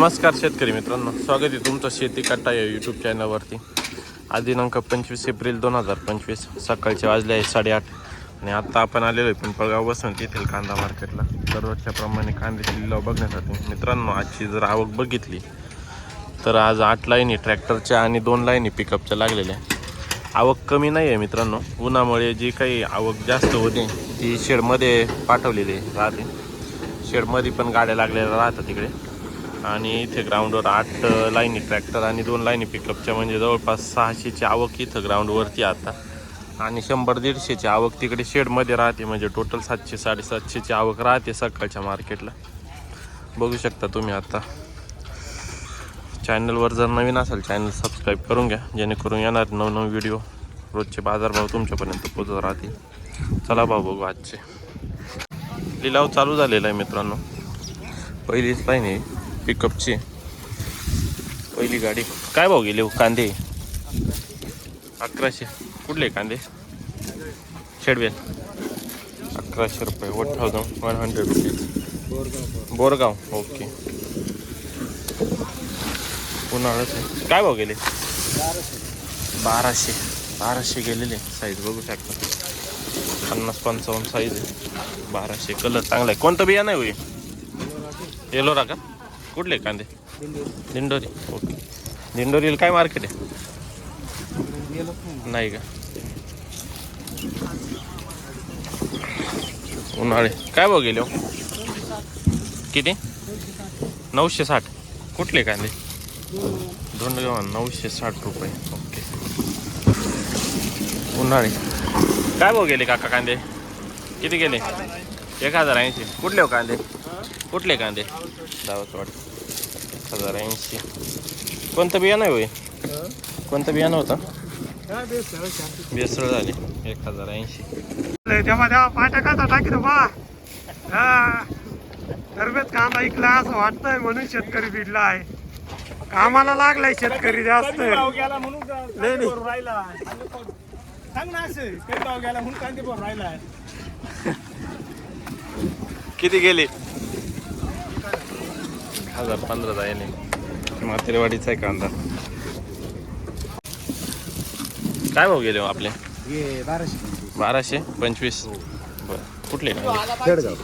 नमस्कार शेतकरी मित्रांनो स्वागत आहे तुमचं शेती कट्टा या यूट्यूब चॅनलवरती आज दिनांक पंचवीस एप्रिल दोन हजार पंचवीस सकाळचे वाजले आहे साडेआठ. आणि आत्ता आपण आलेलो आहे पिंपळगाव बसून येथील कांदा मार्केटला. दररोजच्याप्रमाणे कांद्याची लिलाव बघण्यासाठी. मित्रांनो आजची जर आवक बघितली तर आज आठ लाईनी ट्रॅक्टरच्या आणि दोन लाईनी पिकअपच्या लागलेल्या आवक कमी नाही आहे मित्रांनो. उन्हामुळे जी काही आवक जास्त होते ती शेडमध्ये पाठवलेली राहते. शेडमध्ये पण गाड्या लागलेल्या राहतात तिकडे आणि इथे ग्राउंडवर आठ लाईनी ट्रॅक्टर आणि दोन लाईनी पिकअपच्या म्हणजे जवळपास सहाशेची आवक इथं ग्राउंडवरती आता. आणि शंभर दीडशेची आवक तिकडे शेडमध्ये राहते म्हणजे टोटल सातशे साडेसातशेची आवक राहते सकाळच्या मार्केटला बघू शकता तुम्ही आता. चॅनलवर जर नवीन असेल चॅनल सबस्क्राईब करून घ्या जेणेकरून येणार नवनव व्हिडिओ रोजचे बाजारभाव तुमच्यापर्यंत पोचत राहतील. चला भाऊ बघू आजचे. लिलाव चालू झालेला आहे मित्रांनो. पहिलीच लाईन आहे. पिकअपची. पहिली गाडी. काय भाव गेले हो? कांदे? अकराशे. कुठले कांदे? शेडवेल अकराशे रुपये. One thousand one hundred rupees Borgaon. Okay उन्हाळाच काय भाव गेले? बाराशे. बाराशे गेलेले. साईज बघू शकता. पन्नास पंचावन्न साईज आहे. बाराशे. कलर चांगला आहे. कोणतं बिया नाही होई येलोरा का कुठले कांदे? दिंडोरी. ओके. दिंडोरीला काय मार्केट आहे? नाही. का? उन्हाळे. काय भाव गेले हो? किती? नऊशे साठ. कुठले कांदे? धोंडगाव नऊशे साठ रुपये. ओके. उन्हाळे. काय भाव गेले काका कांदे? किती गेले? एक हजार ऐंशी. कुठले हो कांदे? कुठले कांदे? दावतवाड एक हजार ऐंशी. कोणतं बियाणं आहे होय? कोणतं बियाणं होतं? बेसळ झाली. एक हजार ऐंशी. तेव्हा तेव्हा टाकी बा हा. तरबेज कांदा ऐकला असं वाटतंय म्हणून शेतकरी भिडला आहे. कामाला लागलाय शेतकरी जास्त. भाव गेला? हजार पंधरा जायले. म्हातेरवाडीचा आहे कांदा काय भाव गेले हो आपले? बाराशे पंचवीस. बरं. कुठले कांदे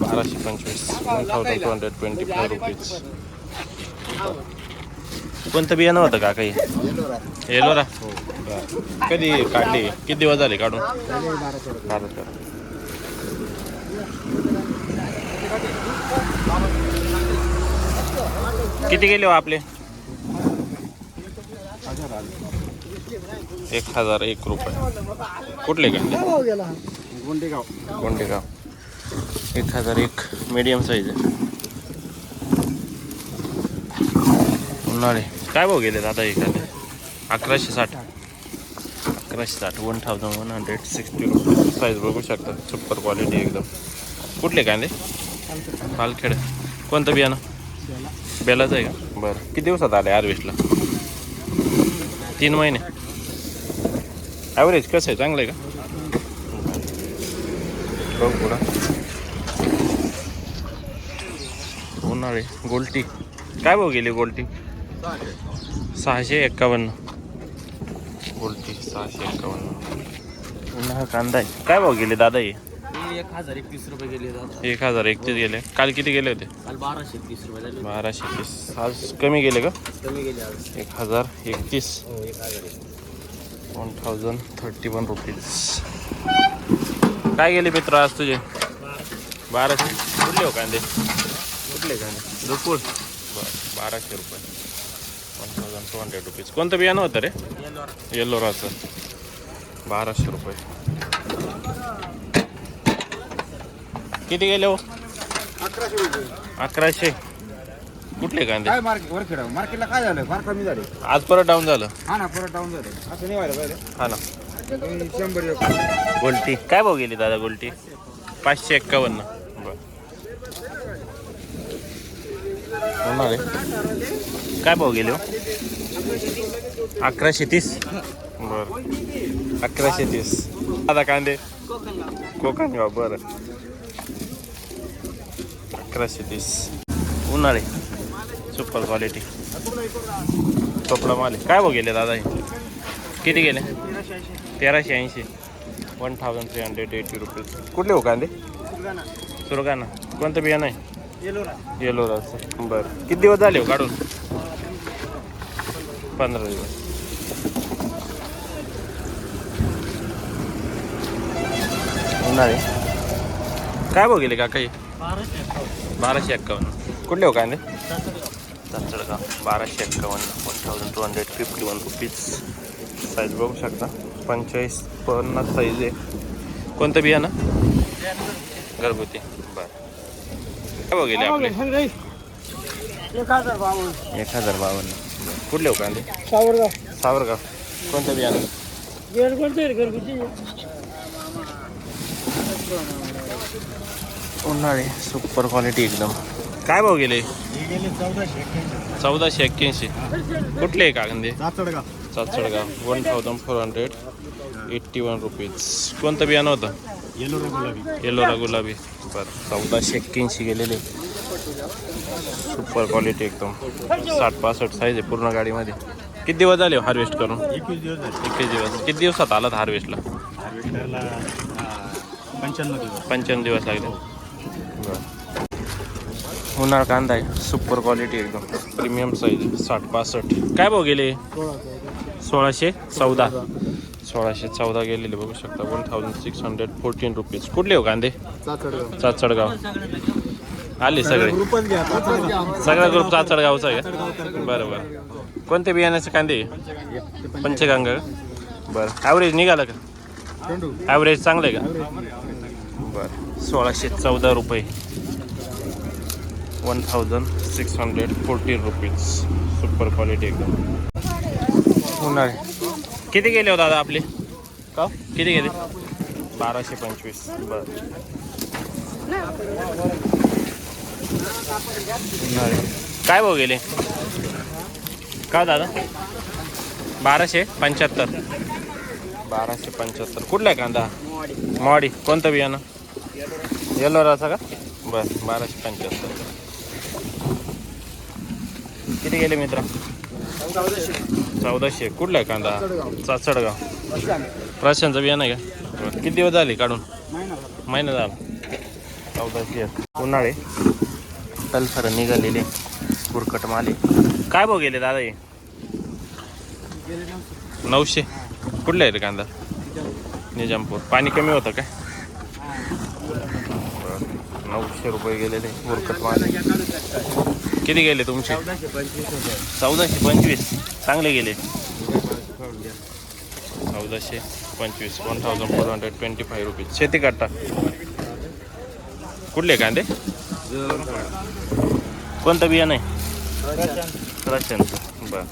बाराशे पंचवीस. One thousand two hundred twenty five rupees कोणतं बियाणं होतं का काही येलोरा. कधी काढली? किती दिवस झाले काढून? बारा किती गेले हो आपले? एक हजार एक रुपये. कुठले कांदे गोंडेगाव. एक हजार एक मीडियम साईज आहे. उन्हाळे. काय भाव गेले दादा हे कांदे अकराशे साठ. अकराशे साठ one thousand one hundred sixty rupees size बघू शकता. सुपर क्वालिटी एकदम. कुठले कांदे? पालखेड. कोणतं बियाणं? बेलाचं आहे का? बरं. किती दिवसात आले हार्वेस्टला तीन महिने. ॲव्हरेज कसं आहे? चांगलं आहे का? बघू पुढं. उन्हाळे गोल्टी. काय भाव गेली गोल्टी? सहाशे एक्कावन्न. गोल्टी सहाशे एक्कावन्न. उन्हाळा कांदा आहे. काय भाव गेले दादा हे? एक हजार एकवीस रुपये गेले दादा. एक हजार एकतीस गेले. काल किती गेले होते? काल बाराशे तीस रुपये झाले बाराशे तीस आज कमी गेले का? कमी गेले आज. एक हजार एकतीस. हो एक हजार one thousand thirty one rupees काय गेले मित्र आज तुझे? बाराशे. कुठले हो कांदे. कुठले कांदे. दुपूर बरं बाराशे रुपये. One thousand two hundred rupees कोणतं बियाणं होतं रे? येल्लोराचं बाराशे रुपये. किती गेले हो? अकराशे रुपये. अकराशे. कुठले कांदे? काय मार्केट वर खेळा मार्केटला काय झालं? फार कमी झाले. आज परत डाऊन झालं. हा ना परत डाऊन झाले. असं नाही व्हायला पाहिजे. हा ना. तुम्ही शंभर एक. गोल्टी. काय भाव गेली दादा गोल्टी? पाचशे एक्कावन्न. बर. होणार आहे. काय भाव गेले हो? अकराशे तीस. बर. अकराशे तीस. दादा कांदे? कोकणगाव बरं. अकराशे तीस उन्हाळे सुपर क्वालिटी कपडा माल आहे. काय भाव गेले दादा हे किती गेले तेराशे ऐंशी one thousand three hundred eighty rupees कुठले हो कांदे सुरगाणा कोणतं बियाणं आहे येलो राचं बरं किती दिवस झाले हो काढून पंधरा दिवस उन्हाळे काय भाव गेले काका हे बाराशे एक्कावन्न. कुठले हो कांदे चाचडगाव बाराशे एक्कावन्न one thousand two hundred fifty one rupees size बघू शकता. पंचेचाळीस पन्नास साईज आहे. कोणतं बियाणं? घरगुती. बरं. काय गेले आपले? एक हजार बावन्न. एक हजार बावन्न. कुठले हो कांदे? सावरगाव. सावरगाव. कोणतं बियाणं? करते घरगुती. उन्हाळे. सुपर क्वालिटी एकदम. काय भाव गेले? चौदाशे एक्क्याऐंशी. कुठले आहे कांदे Chachadgaon one thousand four hundred eighty one rupees कोणतं बियाणं होतं? येलो गुलाबी. येलोरा गुलाबी. बरं. चौदाशे एक्क्याऐंशी गेलेले. सुपर क्वालिटी एकदम. साठ पासष्ट साईज आहे पूर्ण गाडीमध्ये. किती दिवस झाले हार्वेस्ट करून? एकवीस दिवस झाले. एकवीस दिवस. किती दिवसात आलात हार्वेस्टला हार्वेस्टरला पंच्याण्णव दिवस. पंच्याण्णव दिवस लागले. उन्हाळ कांदा आहे. सुपर क्वालिटी एकदम. प्रीमियम साईज साठ पासष्ट. काय भाव गेले? सोळाशे चौदा. सोळाशे चौदा गेलेले बघू शकता. One thousand six hundred fourteen rupees कुठले हो कांदे? चाचडगाव. आले सगळे. सगळा ग्रुप चाचडगावचा आहे का? बरं बरं. कोणते बियाण्याचे कांदे? पंचगंगा का? बरं. ॲव्हरेज निघालं का? ॲव्हरेज चांगलं आहे का? बरं. सोळाशे चौदा रुपये. One thousand six hundred fourteen rupees super quality एकदम. उन्हाळे. किती गेले हो दादा आपले? का? किती गेले? बाराशे पंचवीस. बरं. उन्हाळे. काय भाव गेले? का दादा? बाराशे पंच्याहत्तर. बाराशे पंच्याहत्तर. कुठला आहे कांदा? मॉडी. कोणतं बियाणं? येलो राचा का? बस बाराशे पंच्याहत्तर. किती गेले मित्र? चौदाशे. कुठला आहे कांदा? चाचडगाव प्राशांचं बियाणं आहे का? किती दिवस झाले काढून? महिना झाला. चौदाशे उन्हाळे. तलसर निघालेले. कुरकट माले. काय भाऊ गेले दादा हे? नऊशे. कुठला आहे रे कांदा? निजामपूर. पाणी कमी होतं काय? नऊशे रुपये गेलेले. कुरकट माल. किती गेले तुमचे? चौदाशे पंचवीस. चांगले गेले. चौदाशे पंचवीस. One thousand four hundred twenty five rupees शेती काढता कुठले कांदे? कोणतं बियाणं आहे? रशनचं बर.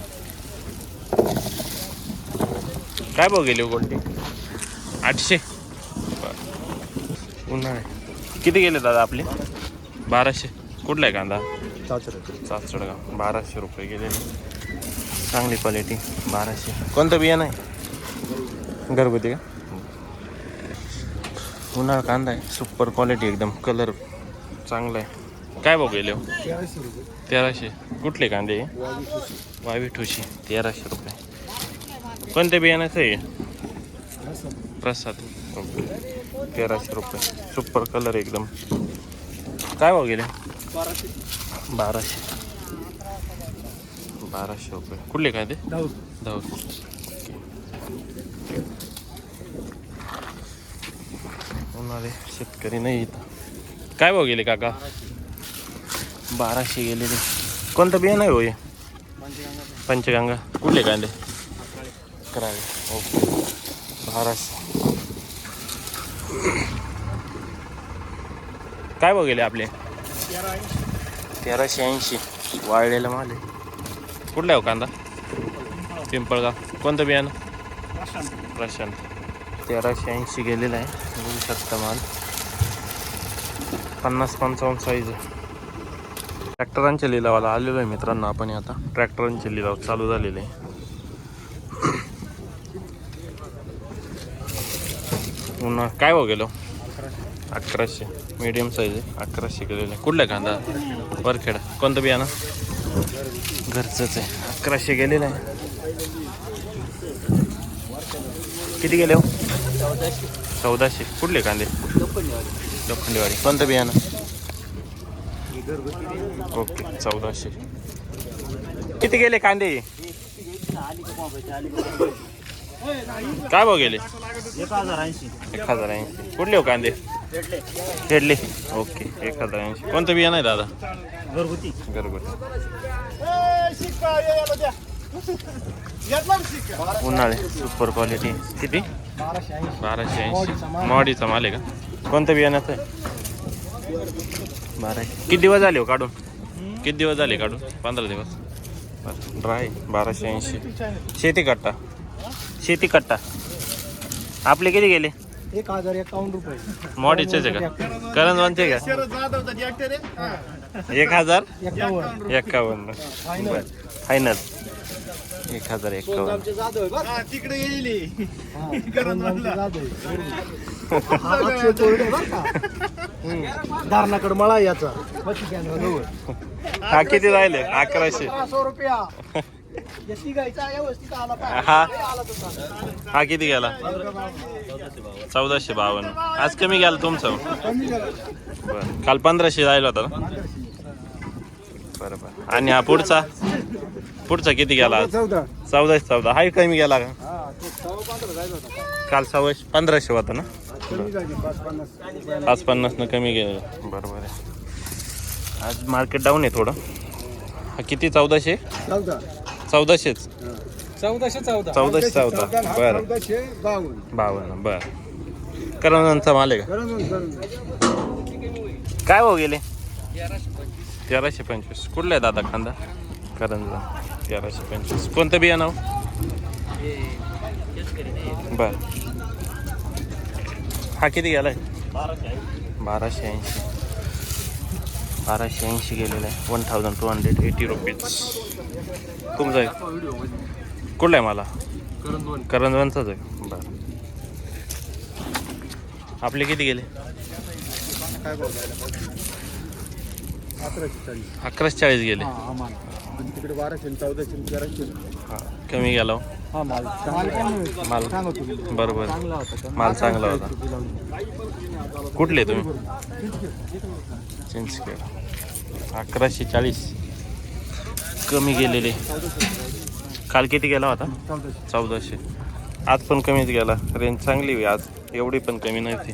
काय भाव गेले कोणते आठशे. बर. उन्हाळे. किती गेले दादा आपले? बाराशे. कुठला आहे कांदा? चाचडगाव बाराशे रुपये गेलेले चांगली क्वालिटी बाराशे. कोणतं बियाणं आहे? घरगुती का? उन्हाळा कांदा आहे. सुपर क्वालिटी एकदम. कलर चांगला आहे काय भाव गेले हो? तेराशे. कुठले कांदे? वावी ठुशी. तेराशे रुपये. कोणत्या बियाण्याचं आहे? प्रसाद. ओके. तेराशे रुपये. सुपर कलर एकदम. काय भाव गेले? बाराशे. बाराशे. रुपये. कुठले काय ते? धाव उन्हाळे शेतकरी नाही इथं. काय भाव गेले काका? बाराशे गेलेले. कोणतं बियाणं आहे हो हे? पंचगंगा. कुठले कांदे? करावे. ओके बाराशे. काय भाव गेले आपले? तेराशे ऐंशी. वाळलेला माल आहे. कुठला आहे हो कांदा? पिंपळगाव. कोणतं बियाणं? प्रशांत. तेराशे ऐंशी गेलेलं आहे. बघू शकता माल. पन्नास पंचावन्न साईज ट्रॅक्टरांच्या लिलावाला आलेलो आहे मित्रांनो आपण हे आता. ट्रॅक्टरांचे लिलाव चालू झालेले आहे. पुन्हा काय भाव गेलो? अकराशे. मीडियम साईज आहे. अकराशे गेलेलं आहे कुठला कांदा? वरखेडा. कोणतं बियाणं? घरचंच आहे. अकराशे गेलेलं आहे. किती गेले हो? चौदाशे. कुठले कांदे? लोखंडेवाडी. कोणतं बियाणं? ओके. चौदाशे. किती गेले कांदे? काय भाव गेले? एक हजार ऐंशी एक हजार ऐंशी. कुठले हो कांदे? खेडले ओके एक हजार ऐंशी कोणतं बियाणं आहे दादा? घरगुती. घरगुती. उन्हाळे सुपर क्वालिटी किती? बाराशे ऐंशी. बाराशे ऐंशी मॉडीचा माल आहे का? कोणतं बियाण्याचं आहे बाराशे. किती दिवस झाले हो काढून? किती दिवस झाले काढून? पंधरा दिवस. ड्राय बाराशे ऐंशी. शेती कट्टा. शेती कट्टा. आपले किती गेले? एक हजार एकावन्न रुपये. मॉडीचेच आहे का? का जाधवचा ट्रॅक्टर आहे एक हजार? एकावन्न. फायनल एक हजार एक्कावन्न आमचे जाधव आहे बरं. तिकडे येईल. धारणाकडे मळा याचा. हा किती राहिले? अकराशे. सौ रुपया. हा. हा किती गेला? चौदाशे बावन्न. आज कमी गेला तुमचं. बरं. काल पंधराशे जायला होता ना? बरं बरं. आणि हा पुढचा? पुढचा किती गेला चौदाशे चौदा. हाही कमी गेला का? हा काल सव्वाशे पंधराशे होता ना? पाच पन्नास. पाच पन्नासनं कमी गेलं. बरोबर आहे आज मार्केट डाऊन आहे थोडं. हा किती? चौदाशे? चौदा. चौदाशेच. चौदाशे चौदा. चौदाशे चौदा. बरं. चौदाशे बावन्न. बावन्न बरं. करंजांचा माल आहे का? काय भाव गेले? तेराशे पंचवीस. कुठला आहे दादा कांदा? करंजा तेराशे पंचवीस. कोणतं बियाणं हो? बर. हा किती गेलाय? बाराशे ऐंशी. बाराशे ऐंशी गेलेला आहे. One thousand two hundred eighty rupees तुमचं आहे? कुठला आहे मला? करंजवनचाच आहे. बरं. आपले किती गेले? अकराशे चाळीस. गेले. हा हा माल. आणि तिकडे बाराशे चौदाशे तेराशे. हा, कमी गेला हो. हा माल बरोबर. चांगला होता का? माल चांगला होता. कुठले तुम्ही? चिंचखेड. अकराशे चाळीस. कमी गेलेले. काल किती गेला होता? चौदाशे. आज पण कमीच गेला. रेंज चांगली आहे आज. एवढी पण कमी नाही ती.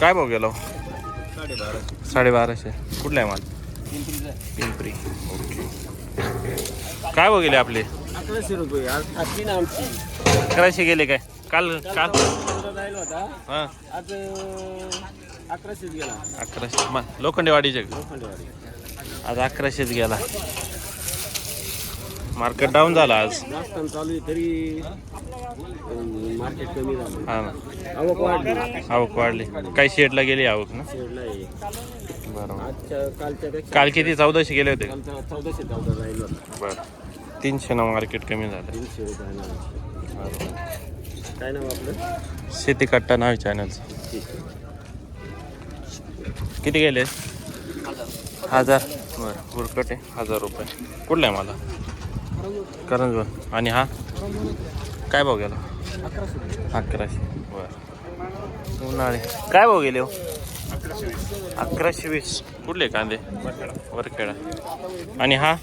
काय भाव गेला हो? साडेबाराशे. कुठला आहे माल? पिंपरी. ओके. काय भाव गेले आपले? अकराशे रुपये. गेले काय? काल काल हां. आज अकराशेच गेला. अकराशे. लोखंडेवाडीचे? आज अकराशेच गेला. मार्केट डाऊन झाला आज. जास्त चालू आहे तरी मार्केट कमी झालं. हा ना. आवक वाढली. आवक वाढली. काही शेडला गेली आवक ना? शेडला आहे. बरोबर. आजच्या कालच्या पेक्षा काल किती? चौदाशे गेले होते कालचा चौदाशे चौदा राहिलो बरं. तीनशे नऊ मार्केट कमी झालं. तीनशे रुपये नाव काय नाव आपलं? शेती कट्टा नाव चॅनलचं किती गेले? हजार. बरं बुरकट आहे. हजार रुपये. कुठला आहे मला? करंजवन आणि हा? काय भाव गेला? अकराशे. बरं. उन्हाळे. काय भाव गेले हो? अकराशे वीस. कुठले कांदे? वरखेडा. आणि हा?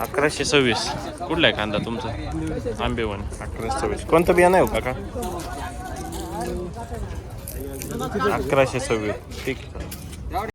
अकराशे सव्वीस. कुठला आहे कांदा तुमचा? आंबेवन अकराशे सव्वीस. कोणतं बियाणं आहे हो काका? अकराशे सव्वीस. ठीक आहे.